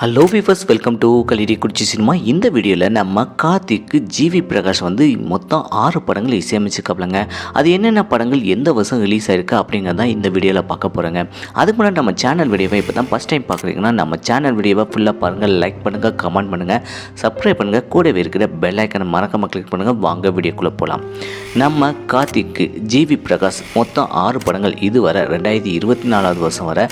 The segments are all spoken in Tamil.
ஹலோ விவர்ஸ் வெல்கம் டு கலிடி குடிச்சி சினிமா இந்த வீடியோவில் நம்ம கார்த்திக்கு ஜிவி பிரகாஷ் வந்து மொத்தம் ஆறு படங்கள் இசையமைச்சிருக்காப்லங்க. அது என்னென்ன படங்கள் எந்த வருஷம் ரிலீஸ் ஆயிருக்கு அப்படிங்கிறத இந்த வீடியோவில் பார்க்க போகிறோங்க அதுக்கு முன்னாடி நம்ம சேனல் வீடியோவை இப்போ தான் ஃபஸ்ட் டைம் பார்க்குறீங்கன்னா நம்ம சேனல் வீடியோவை ஃபுல்லாக பாருங்கள் லைக் பண்ணுங்கள் கமெண்ட் பண்ணுங்கள் சப்ஸ்கிரைப் பண்ணுங்கள் கூடவே இருக்கிற பெல் ஐக்கனை மறக்காமல் கிளிக் பண்ணுங்கள் வாங்க வீடியோக்குள்ளே போகலாம் நம்ம கார்த்திக்கு ஜிவி பிரகாஷ் மொத்தம் ஆறு படங்கள் இதுவரை ரெண்டாயிரத்தி இருபத்தி நாலாவது வருஷம் வரை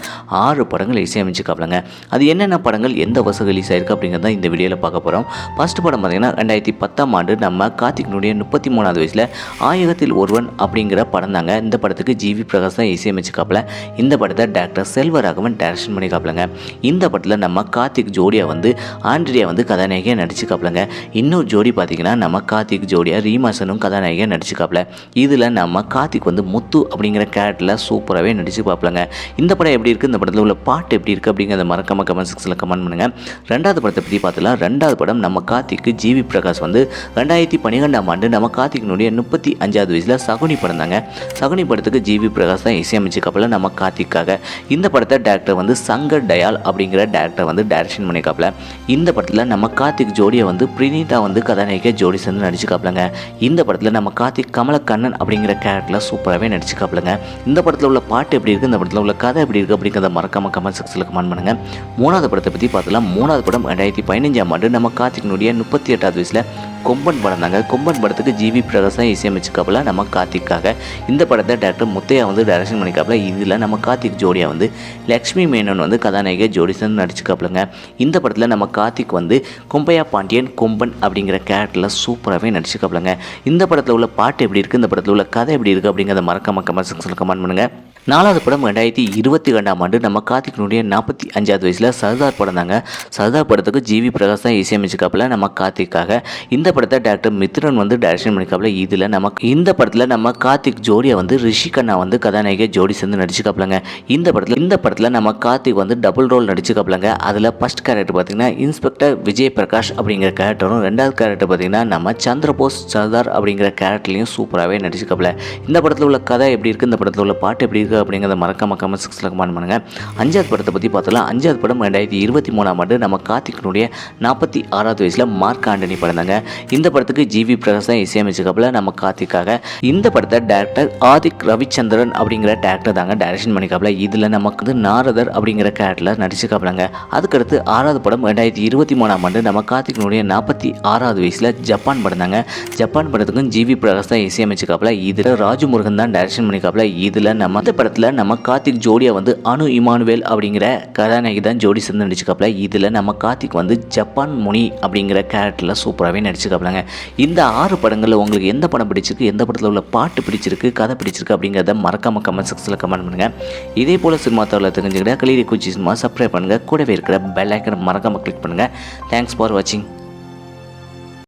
ஆறு படங்கள் இசையமைச்சிருக்காப்லங்க. அது என்னென்ன படங்கள் எந்த வருஷம் ரிலீஸ் ஆயிருக்கு அப்படிங்கிறத இந்த வீடியோவில் பார்க்க போகிறோம் ஃபர்ஸ்ட் படம் பார்த்தீங்கன்னா ரெண்டாயிரத்தி பத்தாம் ஆண்டு நம்ம கார்த்திக்னுடைய முப்பத்தி மூணாவது வயசில் ஆயகத்தில் ஒருவன் அப்படிங்கிற படம் தாங்க. இந்த படத்துக்கு ஜிவி பிரகாஷ் தான் இசையமைச்சிருக்காப்புல. இந்த படத்தை டாக்டர் செல்வராகவன் டேரக்ஷன் பண்ணிக்காப்புலங்க இந்த படத்தில் நம்ம கார்த்திக் ஜோடியா வந்து ஆண்ட்ரியா வந்து கதாநாயகியாக நடிச்சுக்காப்பிலங்க இன்னொரு ஜோடி பார்த்தீங்கன்னா நம்ம கார்த்திக் ஜோடியாக ரீமாசனும் கதாநாயகியாக நடிச்சுக்காப்புல இதில் நம்ம கார்த்திக் வந்து முத்து அப்படிங்கிற கேரக்டரில் சூப்பராகவே நடிச்சு பார்ப்பலங்க இந்த படம் எப்படி இருக்குது இந்த படத்தில் உள்ள பாட்டு எப்படி இருக்குது அப்படிங்கிறத மறக்காம கமெண்ட் செக்ஷனில் கமெண்ட் பண்ணுங்கள் ரெண்டாவது படத்தை பற்றி பார்த்துலாம் ரெண்டாவது படம் நம்ம கார்த்திக்கு ஜிவி பிரகாஷ் வந்து ரெண்டாயிரத்தி பன்னிரெண்டாம் ஆண்டு நம்ம கார்த்திக்னுடைய முப்பத்தி அஞ்சாவது வயசில் சகுனி படம் தாங்க. சகுனி படத்துக்கு ஜிவி பிரகாஷ் தான் இசையமைச்சிருக்காப்புல நம்ம கார்த்திக்காக. இந்த படத்தை டேரக்டர் வந்து சங்கர் டயால் அப்படிங்கிற டேரக்டர் வந்து டைரக்ஷன் பண்ணியிருக்காப்புல. இந்த படத்தில் நம்ம கார்த்திக் ஜோடியை வந்து பிரினீதா வந்து கதாநாயகிய ஜோடி சேர்ந்து நடிச்சுக்காப்பிலங்க இந்த படத்தில் நம்ம கார்த்திக் கமலக்கண்ணன் அப்படிங்கிற கேரக்டரில் சூப்பராகவே நடிச்சுக்காப்புலங்க இந்த படத்தில் உள்ள பாட்டு எப்படி இருக்குது இந்த படத்தில் உள்ள கதை எப்படி இருக்குது அப்படிங்கிறத மறக்காம கமெண்ட் செக்ஷனில் கமெண்ட் பண்ணுங்கள் மூணாவது படத்தை பற்றி பார்த்தலாம் மூணாவது படம் ரெண்டாயிரத்தி பதினஞ்சாம் ஆண்டு நம்ம கார்த்திக்னுடைய முப்பத்தி எட்டாவது வயசில் கொம்பன் படம் தாங்க. கொம்பன் படத்துக்கு ஜிவி பிரகாஷ் தான் இசையமைச்சிருக்காப்புல நம்ம கார்த்திக்காக. இந்த படத்தை டேரக்டர் முத்தையா வந்து டைரக்ஷன் பண்ணிக்காப்புல இதில் நம்ம கார்த்திக் ஜோடியாக வந்து லக்ஷ்மி மேனன் வந்து கதாநாயகர் ஜோடிசன் நடிச்சுக்காப்புலங்க இந்த படத்தில் நம்ம கார்த்திக் வந்து கொம்பையா பாண்டியன் கொம்பன் அப்படிங்கிற கேரக்டரில் சூப்பராகவே நடிச்சுக்காப்புலங்க இந்த படத்தில் உள்ள பாட்டு எப்படி இருக்குது இந்த படத்தில் உள்ள கதை எப்படி இருக்குது அப்படிங்கிறத மறக்காம கமெண்ட் செக்ஷனில் கமெண்ட் பண்ணுங்கள் நாலாவது படம் ரெண்டாயிரத்தி இருபத்தி ரெண்டாம் ஆண்டு நம்ம கார்த்திகனுடைய நாற்பத்தி அஞ்சாவது வயசில் சர்தார் படம் தாங்க. சர்தார் படத்துக்கு ஜிவி பிரகாஷ் தான் இசையமைச்சிருக்காப்புல நம்ம கார்த்திக்காக. இந்த படத்தை டேரக்டர் மித்ரன் வந்து டைரக்ஷன் பண்ணிக்காப்புல இதில் நம்ம இந்த படத்தில் நம்ம கார்த்திக் ஜோடியை வந்து ரிஷிகண்ணா வந்து கதாநாயகி ஜோடி சேர்ந்து நடிச்சுக்காப்புலங்க இந்த படத்தில் இந்த படத்தில் நம்ம கார்த்திக் வந்து டபுள் ரோல் நடிச்சுக்காப்புலங்க அதில் ஃபர்ஸ்ட் கேரக்டர் பார்த்தீங்கன்னா இன்ஸ்பெக்டர் விஜய் பிரகாஷ் அப்படிங்கிற கேரக்டரும் ரெண்டாவது கேரக்டர் பார்த்தீங்கன்னா நம்ம சந்திரபோஸ் சர்தார் அப்படிங்கிற கேரக்டர்லையும் சூப்பராகவே நடிச்சுக்காப்புல இந்த படத்தில் உள்ள கதை எப்படி இருக்குது இந்த படத்தில் உள்ள பாட்டு எப்படி இருக்குது அப்படிங்கிறத மறக்காம கமெண்ட் செக்ஸில் கமெண்ட் பண்ணுங்கள் அஞ்சாவது படத்தை பற்றி பார்த்தோம் அஞ்சாவது படம் ரெண்டாயிரத்தி இருபத்தி மூணாம் ஆண்டு நம்ம கார்த்திகனுடைய நாற்பத்தி ஆறாவது வயசில் மார்க் ஆண்டனி படம் தாங்க. இந்த படத்துக்கு ஜிவி பிரகாஷ் தான் இசையமைச்சிருக்காப்புல நம்ம கார்த்திக்காக. இந்த படத்தை டேரக்டர் ஆதிக் ரவிச்சந்திரன் அப்படிங்கிற டேரக்டர் தாங்க டைரக்ஷன் பண்ணிக்காப்புல இதில் நமக்கு வந்து நாரதர் அப்படிங்கிற கேரக்டரில் நடிச்சுக்காப்புலங்க அதுக்கடுத்து ஆறாவது படம் ரெண்டாயிரத்தி இருபத்தி மூணாம் ஆண்டு நம்ம கார்த்திகனுடைய நாற்பத்தி ஆறாவது வயசில் ஜப்பான் படம் தாங்க. ஜப்பான் படத்துக்கும் ஜிவி பிரகாஷ் தான் இசையமைச்சிருக்காப்புல. இதில் ராஜமுருகன் தான் டைரக்ஷன் பண்ணிக்காப்புல இதில் நம்ம இந்த படத்தில் நம்ம கார்த்திக் ஜோடியாக வந்து அனு இமானுவேல் அப்படிங்கிற கதாநாயகி தான் ஜோடி சேர்ந்து நடிச்சுக்காப்புல இதில் நம்ம கார்த்திக் வந்து ஜப்பான் முனி அப்படிங்கிற கேரக்டரில் சூப்பராகவே நடிச்சுக்காப்புலங்க இந்த ஆறு படங்களில் உங்களுக்கு எந்த படம் பிடிச்சிருக்கு? எந்த படத்தில் உள்ள பாட்டு பிடிச்சிருக்கு? கதை பிடிச்சிருக்கு அப்படிங்கிறத மறக்காம கமெண்ட் செக்ஷனில் கமெண்ட் பண்ணுங்கள் இதே போல் சினிமா தகவலை தெரிஞ்சுக்கிட்ட கலீரி குச்சி சினிமா சப்ஸ்கிரைப் பண்ணுங்கள் கூடவே இருக்கிற பெல் ஐக்கனை மறக்காமல் கிளிக் பண்ணுங்கள் தேங்க்ஸ் ஃபார் வாட்சிங்